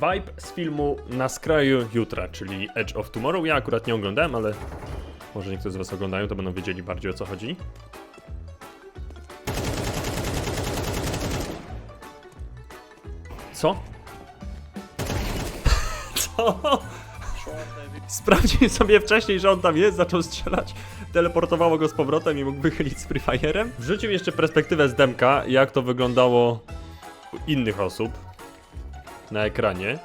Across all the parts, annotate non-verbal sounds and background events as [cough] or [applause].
Vibe z filmu Na skraju jutra, czyli Edge of Tomorrow. Ja akurat nie oglądałem, ale może niektórzy z was oglądają, to będą wiedzieli bardziej o co chodzi. Co? [laughs] Co? Sprawdził sobie wcześniej, że on tam jest, zaczął strzelać, teleportowało go z powrotem i mógł wychylić z Free. Wrzucił jeszcze perspektywę z demka, jak to wyglądało u innych osób na ekranie.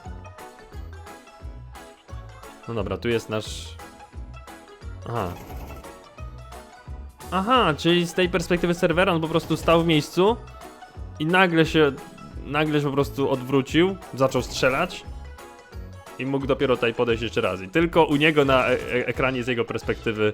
No dobra, tu jest nasz... Aha. Aha, czyli z tej perspektywy serwera on po prostu stał w miejscu i nagle się, nagle się po prostu odwrócił, zaczął strzelać i mógł dopiero tutaj podejść jeszcze raz. I tylko u niego na e e ekranie z jego perspektywy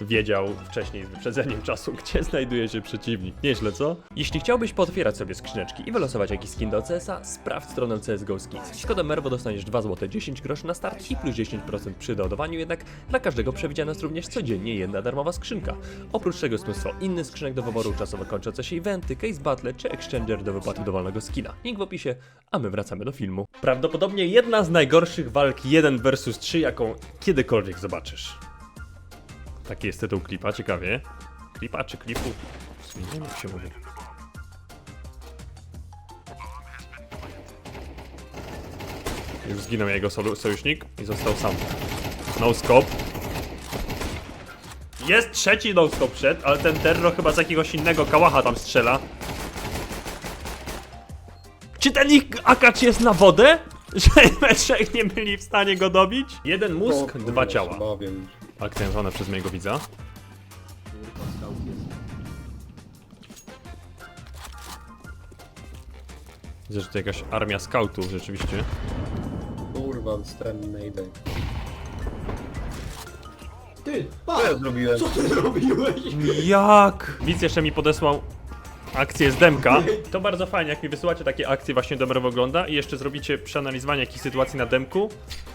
wiedział wcześniej z wyprzedzeniem czasu, [laughs] gdzie znajduje się przeciwnik. Nieźle, co? Jeśli chciałbyś potwierać sobie skrzyneczki i wylosować jakiś skin do CS-a, sprawdź stronę CSGO Skins. Z kodem MERWO dostaniesz 2 zł 10 groszy na start i plus 10% przy dodawaniu, jednak dla każdego przewidziana jest również codziennie jedna darmowa skrzynka. Oprócz tego jest mnóstwo innych skrzynek do wyboru, czasowo kończące się eventy, case battle czy exchanger do wypłaty dowolnego skina. Link w opisie, a my wracamy do filmu. Prawdopodobnie jedna z najgorszych walk 1 vs 3, jaką kiedykolwiek zobaczysz. Taki jest tytuł klipa, ciekawie. Klipa czy klipu? Jak się mówi. Już zginął jego sojusznik i został sam. No scope. Jest trzeci no scope przed, ale ten terror chyba z jakiegoś innego kałacha tam strzela. Czy ten ich akacz jest na wodę? [laughs] Że we trzech nie byli w stanie go dobić? Jeden mózg, dwa ciała. Nazwana przez mojego widza. Widzę, że to jakaś armia skautów rzeczywiście. Kurwa, wstępny idę. Ty, Co patrz! ja zrobiłem? Co ty zrobiłeś? Jak? Widz jeszcze mi podesłał akcję z demka. To bardzo fajnie, jak mi wysyłacie takie akcje właśnie dobre wygląda i jeszcze zrobicie przeanalizowanie jakichś sytuacji na demku,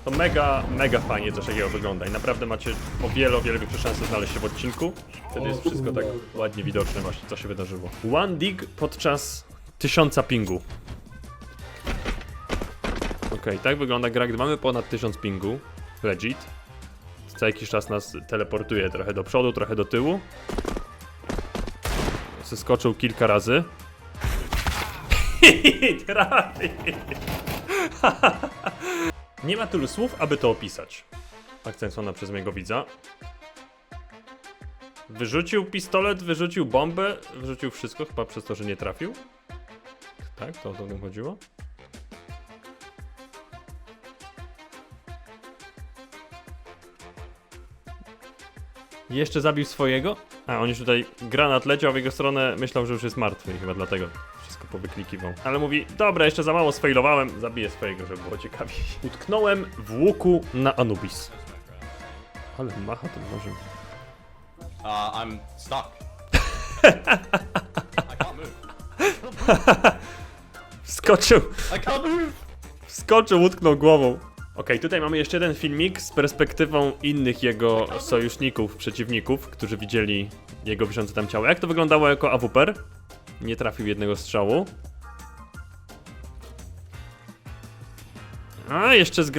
to mega, mega fajnie coś takiego wygląda i naprawdę macie o wiele, o wiele większe szanse znaleźć się w odcinku. Wtedy jest wszystko tak ładnie widoczne właśnie, co się wydarzyło. One dig podczas tysiąca pingu. Okej, tak wygląda gra, gdy mamy ponad 1000 pingu. Legit. Co jakiś czas nas teleportuje trochę do przodu, trochę do tyłu. Zeskoczył kilka razy. [laughs] [laughs] Nie ma tylu słów, aby to opisać. Akcencjowana przez mojego widza. Wyrzucił pistolet, wyrzucił bombę, wyrzucił wszystko, chyba przez to, że nie trafił. Tak, to o to chodziło. Jeszcze zabił swojego? A, on już tutaj granat leciał w jego stronę, myślał, że już jest martwy i chyba dlatego wszystko powyklikiwał. Ale mówi, dobra, jeszcze za mało sfailowałem, zabiję swojego, żeby było ciekawiej. Utknąłem w łuku na Anubis. Ale macha tym nożem. Uh, I'm stuck. I can't move. [laughs] Wskoczył, I can't move. wskoczył, utknął głową. Okej, tutaj mamy jeszcze jeden filmik z perspektywą innych jego sojuszników, przeciwników, którzy widzieli jego wiszące tam ciało. Jak to wyglądało jako AWPer? Nie trafił jednego strzału. A, jeszcze z.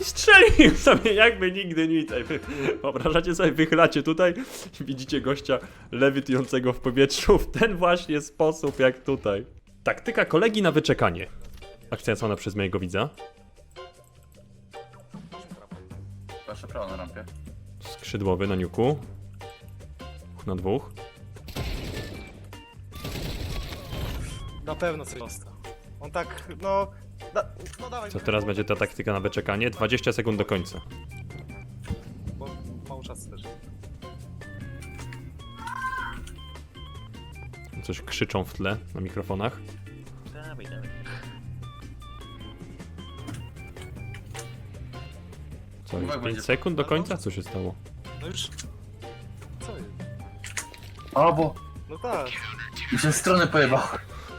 I strzelił sobie jakby nigdy nic. Wy Wyobrażacie sobie, wychylacie tutaj widzicie gościa lewitującego w powietrzu w ten właśnie sposób jak tutaj. Taktyka kolegi na wyczekanie. Akcja słana przez mojego widza. Proszę prawo na rampie. Skrzydłowy na niuku. Na dwóch. Na pewno coś dostał. On tak, no... Da, no dawaj, Co teraz będzie ta taktyka na wyczekanie? 20 sekund do końca. bo mało czasu też. Coś krzyczą w tle na mikrofonach. Dawaj, dawaj. Co, 5 sekund do końca? Co się stało? No już. Co jest? O, bo No tak. mi się stronę pojebał.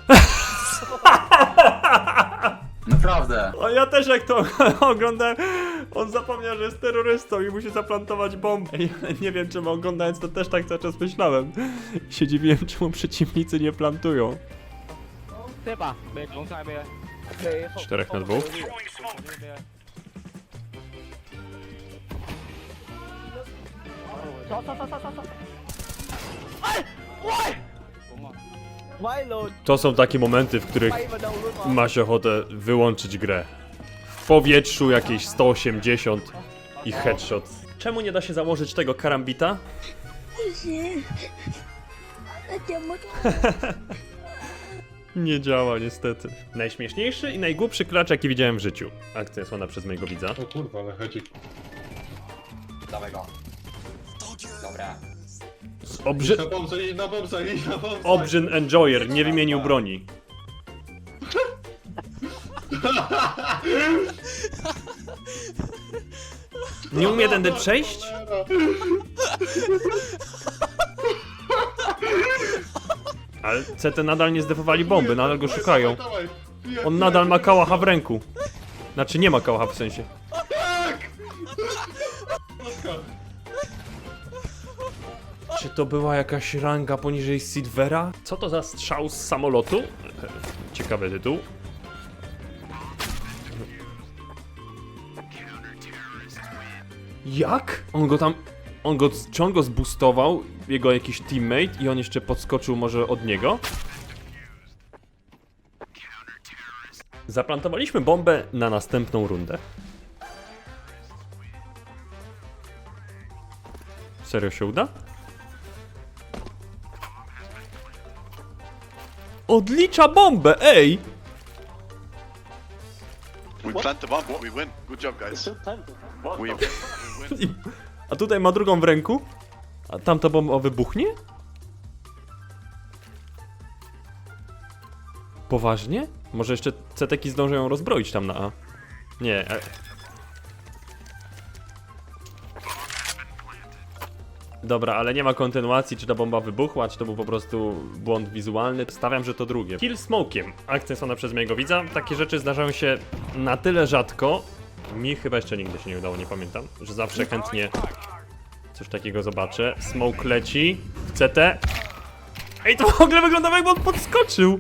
[laughs] Naprawdę. A ja też jak to [laughs] oglądałem, on zapomniał, że jest terrorystą i musi zaplantować bombę. I nie wiem, czemu oglądając to też tak cały czas myślałem. Się dziwiłem, [laughs] czemu przeciwnicy nie plantują. Xếp Czterech na dwóch. ซ้อนซ้อนซ้อนซ้อนซ้อนเอ้ยโอ้ยไม่โหลด To są takie momenty, w których ไปมาดาวน์โหลดออก ma się ochotę wyłączyć grę. W powietrzu jakieś 180 i headshot. Czemu nie da się założyć tego karambita? [laughs] Nie działa niestety. Najśmieszniejszy i najgłupszy klacz jaki widziałem w życiu. Akcja słona przez mojego widza. O kurwa, ale hedzik. Dawaj go. Dobra. Obrzy... Na bombę, idź na bombę, idź na bombę. Obrzyn Enjoyer nie wymienił broni. Nie umie tędy przejść? Ale CT nadal nie zdefowali bomby, nadal go szukają. Dawaj, dawaj. On nadal ma kałacha w ręku. Znaczy nie ma kałacha w sensie. To była jakaś ranga poniżej Silvera? Co to za strzał z samolotu? Ciekawy tytuł. Jak? On go tam... On go... Go zboostował? Jego jakiś teammate i on jeszcze podskoczył może od niego? Zaplantowaliśmy bombę na następną rundę. Serio się uda? Odlicza bombę, ej! We plant the bomb, we win. Good job, guys. We, we [laughs] win. I- A tutaj ma drugą w ręku? A tamta bomba wybuchnie? Poważnie? Może jeszcze ceteki zdążą ją rozbroić tam na A? Nie. E... Dobra, ale nie ma kontynuacji, czy ta bomba wybuchła, czy to był po prostu błąd wizualny. Stawiam, że to drugie. Kill smokiem. Akcja są przez mojego widza. Takie rzeczy zdarzają się na tyle rzadko. Mi chyba jeszcze nigdy się nie udało, nie pamiętam, że zawsze chętnie coś takiego zobaczę. Smoke leci w CT. Ej, to w ogóle wygląda jakby on podskoczył.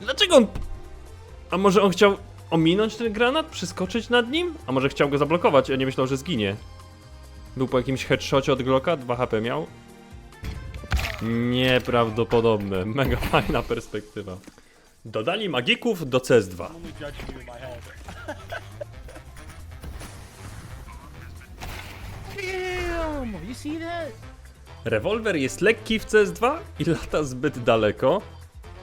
Dlaczego on... A może on chciał ominąć ten granat? Przeskoczyć nad nim? A może chciał go zablokować, a nie myślał, że zginie? Był po jakimś headshocie od Glocka, 2 HP miał. Nieprawdopodobne, [laughs] mega fajna perspektywa. Dodali magików do CS2. Rewolwer jest lekki w CS2 i lata zbyt daleko.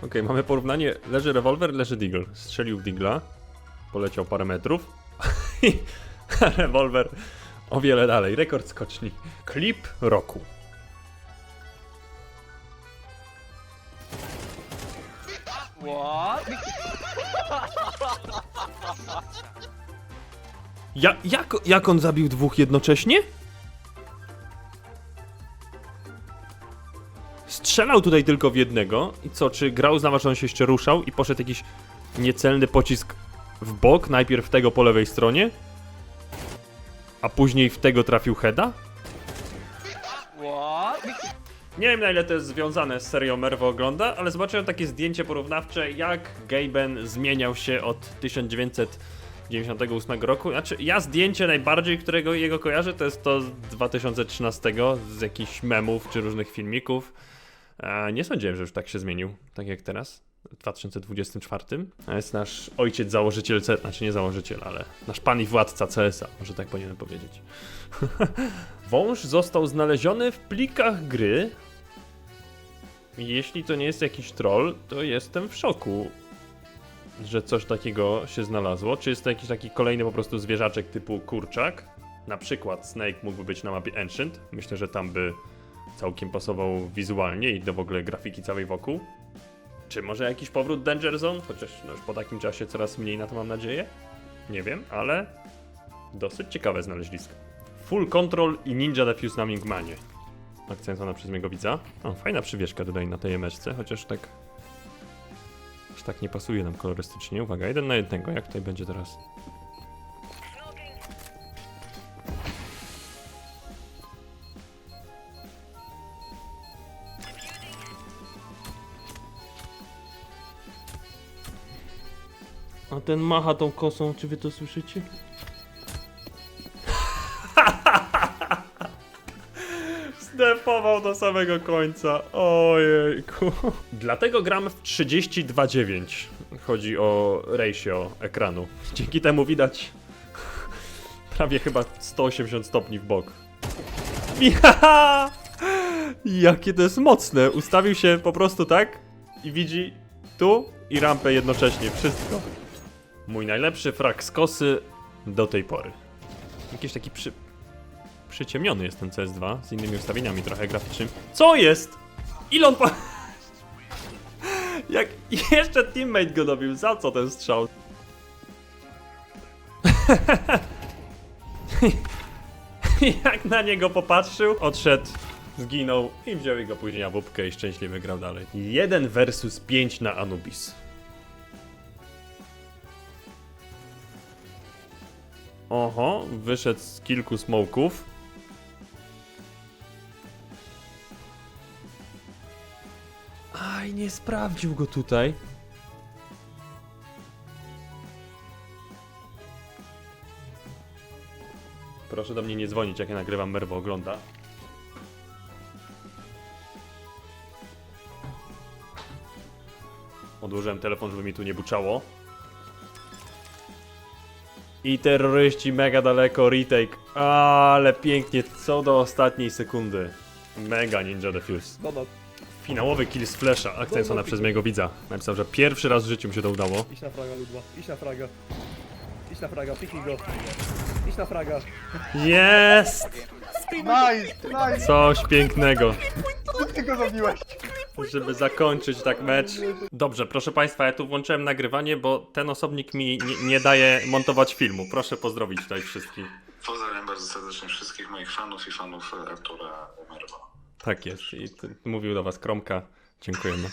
Okej, mamy porównanie. Leży rewolwer, leży Deagle. Strzelił w Deagla. Poleciał parę metrów. [laughs] [laughs] Rewolwer o wiele dalej. Rekord skoczni. Klip roku. Ja, jak, jak on zabił dwóch jednocześnie? Strzelał tutaj tylko w jednego. I co, czy grał z że on się jeszcze ruszał i poszedł jakiś niecelny pocisk w bok, najpierw tego po lewej stronie, a później w tego trafił heada? Nie wiem na ile to jest związane z serią Merwo ogląda, ale zobaczyłem takie zdjęcie porównawcze, jak Gaben zmieniał się od 1998 roku. Znaczy, ja zdjęcie najbardziej, którego jego kojarzę, to jest to z 2013, z jakichś memów czy różnych filmików. Nie sądziłem, że już tak się zmienił, tak jak teraz, 2024. A jest nasz ojciec założyciel, znaczy nie założyciel, ale nasz pan i władca CS-a, może tak powinienem powiedzieć. [laughs] Wąż został znaleziony w plikach gry. Jeśli to nie jest jakiś troll, to jestem w szoku, że coś takiego się znalazło. Czy jest to jakiś taki kolejny po prostu zwierzaczek typu kurczak? Na przykład Snake mógłby być na mapie Ancient. Myślę, że tam by całkiem pasował wizualnie i do w ogóle grafiki całej wokół. Czy może jakiś powrót Danger Zone? Chociaż no już po takim czasie coraz mniej na to mam nadzieję. Nie wiem, ale dosyć ciekawe znaleźlisko. Full Control i Ninja Defuse na Mingmanie. Akcentowana przez mojego widza. O, fajna przywieszka tutaj na tej emeczce, chociaż tak... Aż tak nie pasuje nam kolorystycznie. Uwaga, jeden na jednego. Jak tutaj będzie teraz? A ten macha tą kosą, czy wy to słyszycie? [laughs] Zdefował do samego końca. Ojejku. Dlatego gram w 32.9. Chodzi o ratio ekranu. Dzięki temu widać [laughs] prawie chyba 180 stopni w bok. Ja! [laughs] Jakie to jest mocne. Ustawił się po prostu tak i widzi tu i rampę jednocześnie. Wszystko. Mój najlepszy frak z kosy do tej pory. Jakiś taki przy... przyciemniony jest ten CS2 z innymi ustawieniami trochę graficznymi. Co jest? Ile on po... [laughs] Jak jeszcze teammate go dobił, za co ten strzał? [laughs] Jak na niego popatrzył, odszedł, zginął i wziął go później wupkę i szczęśliwie grał dalej. 1 versus 5 na Anubis. Oho, wyszedł z kilku smoków. Aj, nie sprawdził go tutaj. Proszę do mnie nie dzwonić, jak ja nagrywam, Merwo ogląda. Odłożyłem telefon, żeby mi tu nie buczało. I terroryści mega daleko, retake. Ale pięknie, co do ostatniej sekundy. Mega Ninja Defuse. Finałowy kill z flasha, akcencona przez mojego widza. Napisał, że pierwszy raz w życiu mu się to udało. Idź na fraga, Ludwa. Idź na fraga. Idź na fraga, piknij go. Idź na fraga. Jest! Nice, nice, Coś pięknego. ty go zabiłeś. Żeby zakończyć tak mecz. Dobrze, proszę Państwa, ja tu włączyłem nagrywanie, bo ten osobnik mi nie, nie daje montować filmu. Proszę pozdrowić tutaj wszystkich. Pozdrawiam bardzo serdecznie wszystkich moich fanów i fanów e, Artura Merwa. Tak jest. I mówił do Was Kromka. Dziękujemy.